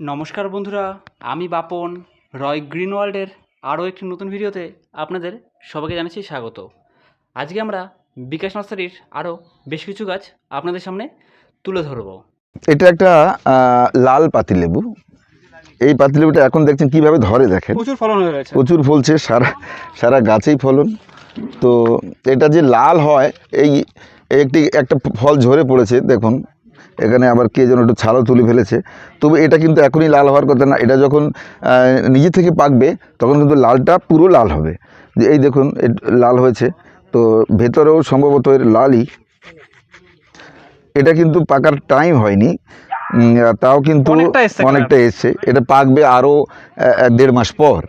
নমস্কার বন্ধুরা আমি বাপন রয় গ্রিন ওয়ার্ল্ডের আরও একটি নতুন ভিডিওতে আপনাদের সবাইকে জানাচ্ছি স্বাগত। আজকে আমরা বিকাশ নার্সারির আরও বেশ কিছু গাছ আপনাদের সামনে তুলে ধরবো। এটা একটা লাল পাতিলেবু। এই পাতিলেবুটা এখন দেখছেন কীভাবে ধরে দেখেন। প্রচুর ফলন হয়ে গেছে প্রচুর ফলছে সারা সারা গাছেই ফলন। তো এটা যে লাল হয় এই একটি একটা ফল ঝরে পড়েছে দেখুন। এখানে আবার কে যেন একটু ছালও তুলে ফেলেছে। তবে এটা কিন্তু এখনই লাল হওয়ার কথা না এটা যখন নিজে থেকে পাকবে তখন কিন্তু লালটা পুরো লাল হবে। যে এই দেখুন লাল হয়েছে। তো ভেতরেও সম্ভবত এর লালই। এটা কিন্তু পাকার টাইম হয়নি। তাও কিন্তু অনেকটা এসছে এটা পাকবে আরও দেড় মাস পর।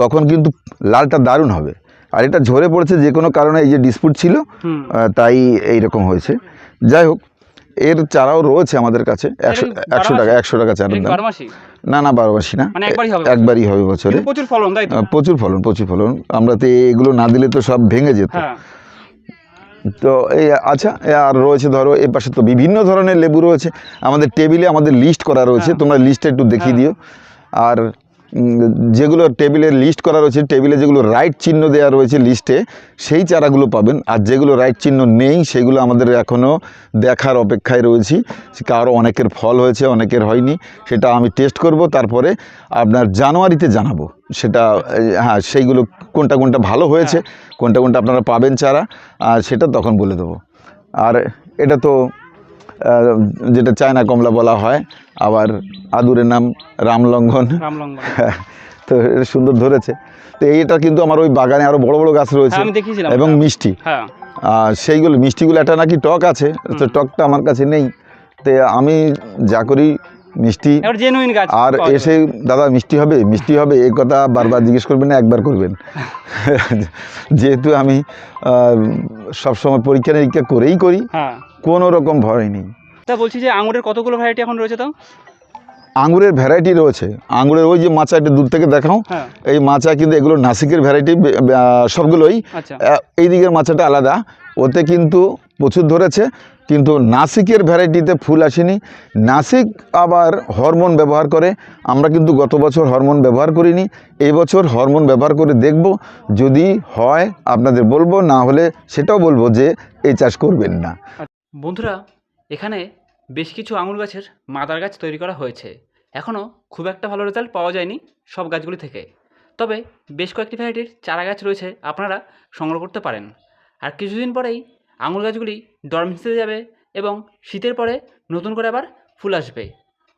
তখন কিন্তু লালটা দারুণ হবে। আর এটা ঝরে পড়েছে যে কোনো কারণে এই যে ডিসপুট ছিল তাই এইরকম হয়েছে। যাই হোক এর চারাও রয়েছে আমাদের কাছে। একশো একশো টাকা একশো টাকা চারার দাম। না না বারো মাসি না। মানে একবারই হবে? বছরে? প্রচুর ফলন আহ, প্রচুর ফলন প্রচুর ফলন। আমরা তো এগুলো না দিলে তো সব ভেঙে যেত। হ্যাঁ। তো এই আচ্ছা আর রয়েছে ধরো এর পাশে তো বিভিন্ন ধরনের লেবু রয়েছে। আমাদের টেবিলে আমাদের লিস্ট করা রয়েছে। হ্যাঁ। তোমরা লিস্টটা একটু দেখিয়ে দিও। আর যেগুলো টেবিলে লিস্ট করা রয়েছে টেবিলে যেগুলো রাইট চিহ্ন দেওয়া রয়েছে লিস্টে সেই চারাগুলো পাবেন। আর যেগুলো রাইট চিহ্ন নেই সেগুলো আমাদের এখনও দেখার অপেক্ষায় রয়েছি। কারও অনেকের ফল হয়েছে অনেকের হয়নি সেটা আমি টেস্ট করব তারপরে আপনার জানুয়ারিতে জানাব। সেটা হ্যাঁ সেইগুলো কোনটা কোনটা ভালো হয়েছে কোনটা কোনটা আপনারা পাবেন চারা আর সেটা তখন বলে দেবো। আর এটা তো যেটা চায়না কমলা বলা হয় আবার আদুরের নাম রামলঙ্ঘন তো এটা সুন্দর ধরেছে। তো এইটা কিন্তু আমার ওই বাগানে আরও বড় বড় গাছ রয়েছে হ্যাঁ এবং মিষ্টি। হ্যাঁ। আর সেইগুলো মিষ্টিগুলো একটা নাকি টক আছে তো টকটা আমার কাছে নেই। তো আমি যা করি মিষ্টি জেনুইন গাছ আর এসে দাদা মিষ্টি হবে? মিষ্টি হবে? এই কথা বারবার জিজ্ঞেস করবেন না একবার করবেন। যেহেতু আমি সবসময় পরীক্ষা নিরীক্ষা করেই করি হ্যাঁ। কোনো রকম ভয় নেই। তা বলছি যে আঙুরের কতগুলো ভ্যারাইটি এখন রয়েছে তো আঙুরের ভ্যারাইটি রয়েছে। আঙুরের ওই যে মাচা এটা দূর থেকে দেখাও হ্যাঁ। এই মাচা কিন্তু এগুলো নাসিকের ভ্যারাইটি সবগুলোই। আচ্ছা। এই দিকের মাচাটা আলাদা। ওতে কিন্তু প্রচুর ধরেছে। কিন্তু নাসিকের ভ্যারাইটিতে ফুল আসেনি। নাসিক আবার হরমোন ব্যবহার করে। আমরা কিন্তু গত বছর হরমোন ব্যবহার করিনি। এই বছর হরমোন ব্যবহার করে দেখব। যদি হয়, আপনাদের বলব, না হলে সেটাও বলব যে এই চাষ করবেন না। বন্ধুরা, এখানে বেশ কিছু আঙুর গাছের মাদার গাছ তৈরি করা হয়েছে। এখনও খুব একটা ভালো রেজাল্ট পাওয়া যায়নি সব গাছগুলি থেকে। তবে বেশ কয়েকটি ভ্যারাইটির চারা গাছ রয়েছে, আপনারা সংগ্রহ করতে পারেন। আর কিছুদিন পরেই আঙুর গাছগুলি ডরমেন্সিতে যাবে এবং শীতের পরে নতুন করে আবার ফুল আসবে।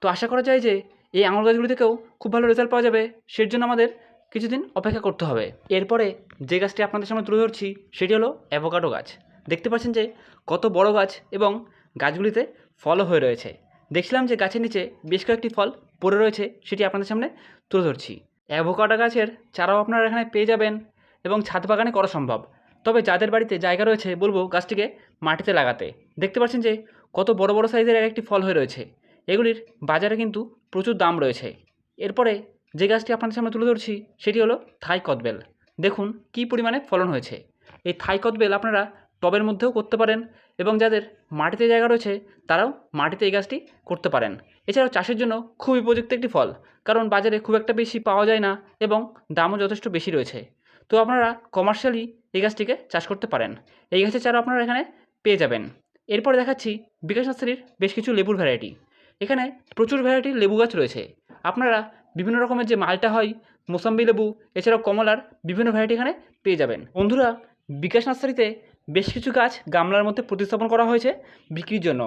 তো আশা করা যায় যে এই আঙুর গাছগুলি থেকেও খুব ভালো রেজাল্ট পাওয়া যাবে সের জন্য আমাদের কিছুদিন অপেক্ষা করতে হবে। এরপরে যে গাছটি আপনাদের সামনে তুলে ধরছি, সেটি হলো অ্যাভোকাডো গাছ। দেখতে পাচ্ছেন যে কত বড় গাছ এবং গাছগুলিতে ফলও হয়ে রয়েছে। দেখছিলাম যে গাছের নিচে বেশ কয়েকটি ফল পড়ে রয়েছে, সেটি আপনাদের সামনে তুলে ধরছি। অ্যাভোকাডো গাছের চারাও আপনারা এখানে পেয়ে যাবেন এবং ছাদ বাগানে করা সম্ভব। তবে যাদের বাড়িতে জায়গা রয়েছে, বলব গাছটিকে মাটিতে লাগাতে। দেখতে পাচ্ছেন যে, কত বড় বড় সাইজের এক একটি ফল হয়ে রয়েছে। এগুলির বাজারে কিন্তু প্রচুর দাম রয়েছে। এরপরে যে গাছটি আপনাদের সামনে তুলে ধরছি, সেটি হলো থাই কদবেল। দেখুন কী পরিমাণে ফলন হয়েছে। এই থাই কদবেল আপনারা টবের মধ্যেও করতে পারেন এবং যাদের মাটিতে জায়গা রয়েছে, তারাও মাটিতে এই গাছটি করতে পারেন। এছাড়াও চাষের জন্য খুবই উপযুক্ত একটি ফল, কারণ বাজারে খুব একটা বেশি পাওয়া যায় না এবং দামও যথেষ্ট বেশি রয়েছে। তো আপনারা কমার্শিয়ালি এই গাছটিকে চাষ করতে পারেন। এই গাছের চারা আপনারা এখানে পেয়ে যাবেন। এরপরে দেখাচ্ছি বিকাশ নার্সারির বেশ কিছু লেবুর ভ্যারাইটি এখানে প্রচুর ভ্যারাইটির লেবু গাছ রয়েছে। আপনারা বিভিন্ন রকমের যে মালটা হয়, মোসাম্বি লেবু, এছাড়াও কমলার বিভিন্ন ভ্যারাইটি এখানে পেয়ে যাবেন। বন্ধুরা, বিকাশ নার্সারিতে বেশ কিছু গাছ গামলার মধ্যে প্রতিস্থাপন করা হয়েছে বিক্রির জন্য।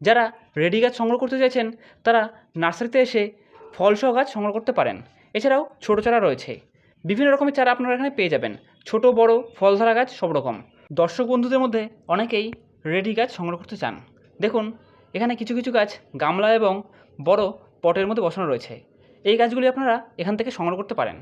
যারা রেডি গাছ সংগ্রহ করতে চাইছেন, তারা নার্সারিতে এসে ফলসহ গাছ সংগ্রহ করতে পারেন। এছাড়াও ছোটো চারা রয়েছে। বিভিন্ন রকমের চারা আপনারা এখানে পেয়ে যাবেন। ছোট, বড় ফল ধরা গাছ সব রকম। দর্শক বন্ধুদের মধ্যে অনেকেই রেডি গাছ সংগ্রহ করতে চান। দেখুন, এখানে কিছু কিছু গাছ গামলা এবং বড় পটের মধ্যে বসানো রয়েছে। এই গাছগুলি আপনারা এখান থেকে সংগ্রহ করতে পারেন।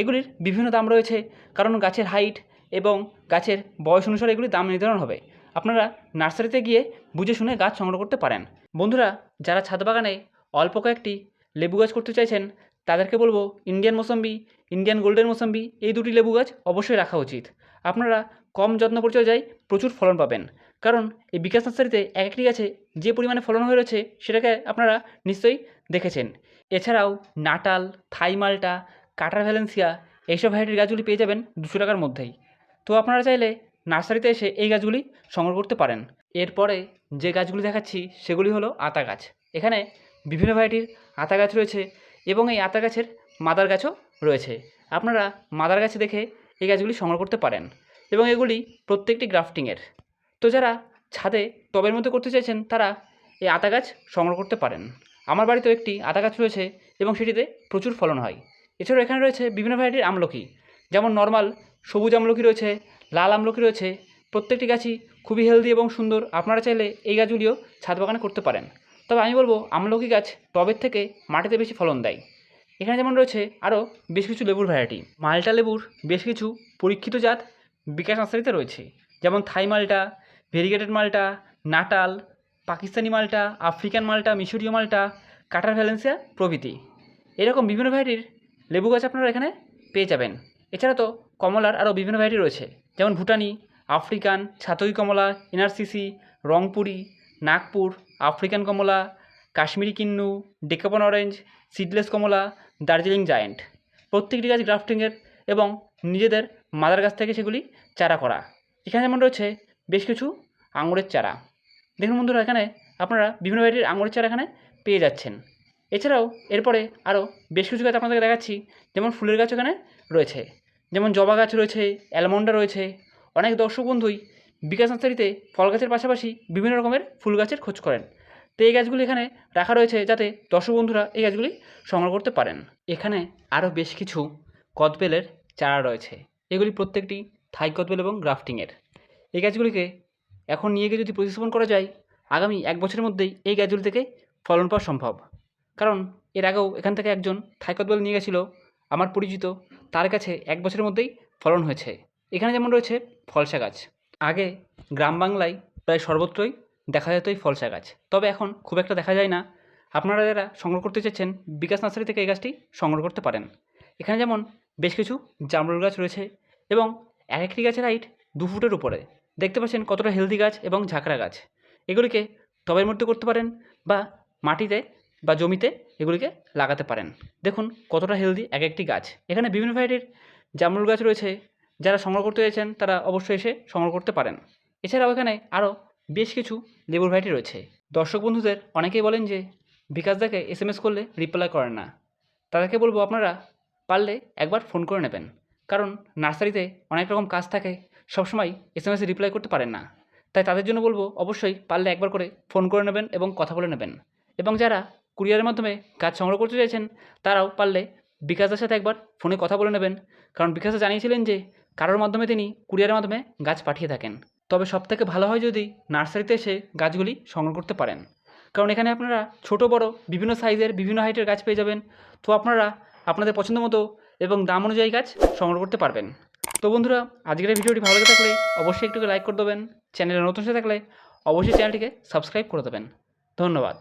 এগুলির বিভিন্ন দাম রয়েছে, কারণ গাছের হাইট এবং গাছের বয়স অনুসারে এগুলির দাম নির্ধারণ হবে। আপনারা নার্সারিতে গিয়ে বুঝে শুনে গাছ সংগ্রহ করতে পারেন। বন্ধুরা, যারা ছাদ বাগানে অল্প কয়েকটি লেবু গাছ করতে চাইছেন, তাদেরকে বলব, Indian mosambi Indian golden mosambi এই দুটি লেবু গাছ অবশ্যই রাখা উচিত। আপনারা কম যত্ন পরিচর্যায় প্রচুর ফলন পাবেন। কারণ এই বিকাশ নার্সারিতে এক একটি গাছে যে পরিমাণে ফলন হয়ে রয়েছে সেটাকে আপনারা নিশ্চয়ই দেখেছেন। এছাড়াও নাটাল, থাই মাল্টা, কাটার ভ্যালেন্সিয়া এইসব ভ্যারাইটির গাছগুলি পেয়ে যাবেন দুশো টাকার মধ্যেই। তো আপনারা চাইলে নার্সারিতে এসে এই গাছগুলি সংগ্রহ করতে পারেন। এরপরে যে গাছগুলি দেখাচ্ছি সেগুলি হলো আতা গাছ। এখানে বিভিন্ন ভ্যারাইটির আতা গাছ রয়েছে এবং এই আতা গাছের মাদার গাছও রয়েছে। আপনারা মাদার গাছ দেখে এই গাছগুলি সংগ্রহ করতে পারেন এবং এগুলি প্রত্যেকটি গ্রাফটিংয়ের। তো যারা ছাদে টবের মধ্যে করতে চাইছেন, তারা এই আতা গাছ সংগ্রহ করতে পারেন। আমার বাড়িতেও একটি আতা গাছ রয়েছে এবং সেটিতে প্রচুর ফলন হয়। এছাড়াও এখানে রয়েছে বিভিন্ন ভ্যারাইটির আমলকি। যেমন নর্মাল সবুজ আমলকি রয়েছে, লাল আমলকি রয়েছে। প্রত্যেকটি গাছই খুবই হেলদি এবং সুন্দর। আপনারা চাইলে এই গাছগুলিও ছাদ বাগানে করতে পারেন। তবে আমি বলব, আমলকি গাছ টবের থেকে মাটিতে বেশি ফলন দেয়। এখানে যেমন রয়েছে আরও বেশ কিছু লেবুর ভ্যারাইটি মালটা লেবুর বেশ কিছু পরীক্ষিত জাত বিকাশ নার্সারিতে রয়েছে। যেমন থাই মালটা ভেরিগেটেড মালটা, নাটাল, পাকিস্তানি মালটা, আফ্রিকান মালটা, মিশরীয় মালটা, কাটার ভ্যালেন্সিয়া প্রভৃতি। এরকম বিভিন্ন ভ্যারাইটির লেবু গাছ আপনারা এখানে পেয়ে যাবেন। এছাড়া তো কমলার আরও বিভিন্ন ভ্যারাইটি রয়েছে। যেমন ভুটানি, আফ্রিকান, ছাতই কমলা, এনআরসিসি, রংপুরি, নাগপুর, আফ্রিকান কমলা, Kashmiri kinnow, Dekopon orange seedless কমলা দার্জিলিং জায়েন্ট। প্রত্যেকটি গাছ গ্রাফটিংয়ের এবং নিজেদের মাদার গাছ থেকে সেগুলি চারা করা। এখানে যেমন রয়েছে বেশ কিছু আঙুরের চারা। দেখুন বন্ধুরা, এখানে আপনারা বিভিন্ন ভ্যারাইটির আঙুরের চারা এখানে পেয়ে যাচ্ছেন। এছাড়াও এরপরে আরও বেশ কিছু গাছ আপনাদেরকে দেখাচ্ছি। যেমন ফুলের গাছ এখানে রয়েছে। যেমন জবা গাছ রয়েছে, অ্যালমন্ডা রয়েছে। অনেক দর্শক বন্ধুই বিকাশ নার্সারিতে ফল গাছের পাশাপাশি বিভিন্ন রকমের ফুল গাছের খোঁজ করেন। তো এই গাছগুলি এখানে রাখা রয়েছে যাতে দর্শক বন্ধুরা এই গাছগুলি সংগ্রহ করতে পারেন। এখানে আরও বেশ কিছু কদবেলের চারা রয়েছে। এগুলি প্রত্যেকটি থাই কদবেল এবং গ্রাফটিংয়ের এই গাছগুলিকে এখন নিয়ে গিয়ে যদি প্রতিস্থাপন করা যায়, আগামী এক বছরের মধ্যেই এই গাছগুলি থেকে ফলন পাওয়া সম্ভব। কারণ এর আগেও এখান থেকে একজন থাই কদবেল নিয়ে গেছিল, আমার পরিচিত, তার কাছে এক বছরের মধ্যেই ফলন হয়েছে। এখানে যেমন রয়েছে ফলসা গাছ। আগে গ্রাম বাংলায় প্রায় সর্বত্রই দেখা যেত এই ফলসা গাছ। তবে এখন খুব একটা দেখা যায় না। আপনারা যারা সংগ্রহ করতে চাচ্ছেন বিকাশ নার্সারি থেকে এই গাছটি সংগ্রহ করতে পারেন। এখানে যেমন বেশ কিছু জামরুল গাছ রয়েছে এবং এক একটি গাছের হাইট দু ফুটের উপরে। দেখতে পাচ্ছেন কতটা হেলদি গাছ এবং ঝাঁকড়া গাছ। এগুলিকে টবের মধ্যে করতে পারেন বা মাটিতে বা জমিতে এগুলিকে লাগাতে পারেন। দেখুন কতটা হেলদি এক একটি গাছ। এখানে বিভিন্ন ভ্যারাইটির জামরুল গাছ রয়েছে। যারা সংগ্রহ করতে চাইছেন তারা অবশ্যই এসে সংগ্রহ করতে পারেন। এছাড়াও এখানে আরও বেশ কিছু লেবুর ভ্যারাইটি রয়েছে। দর্শক বন্ধুদের অনেকেই বলেন যে বিকাশদাকে এস এম এস করলে রিপ্লাই করেন না। তাদেরকে বলব আপনারা পারলে একবার ফোন করে নেবেন। কারণ নার্সারিতে অনেক রকম কাজ থাকে, সবসময় এস এম এসে রিপ্লাই করতে পারেন না। তাই তাদের জন্য বলব অবশ্যই পারলে একবার করে ফোন করে নেবেন এবং কথা বলে নেবেন। এবং যারা কুরিয়ারের মাধ্যমে গাছ সংগ্রহ করতে চাইছেন, তারাও পারলে বিকাশদার সাথে একবার ফোনে কথা বলে নেবেন। কারণ বিকাশদা জানিয়েছিলেন যে কারোর মাধ্যমে তিনি কুরিয়ারের মাধ্যমে গাছ পাঠিয়ে থাকেন। তবে সবথেকে ভালো হয় যদি নার্সারিতে এসে গাছগুলি সংগ্রহ করতে পারেন। কারণ এখানে আপনারা ছোট, বড়, বিভিন্ন সাইজের, বিভিন্ন হাইটের গাছ পেয়ে যাবেন। তো আপনারা আপনাদের পছন্দ মতো এবং দাম অনুযায়ী গাছ সংগ্রহ করতে পারবেন। তো বন্ধুরা, আজকের ভিডিওটি ভালো লেগে থাকলে অবশ্যই একটুকে লাইক করে দেবেন। চ্যানেলে নতুন হয়ে থাকলে অবশ্যই চ্যানেলটিকে সাবস্ক্রাইব করে দেবেন। ধন্যবাদ।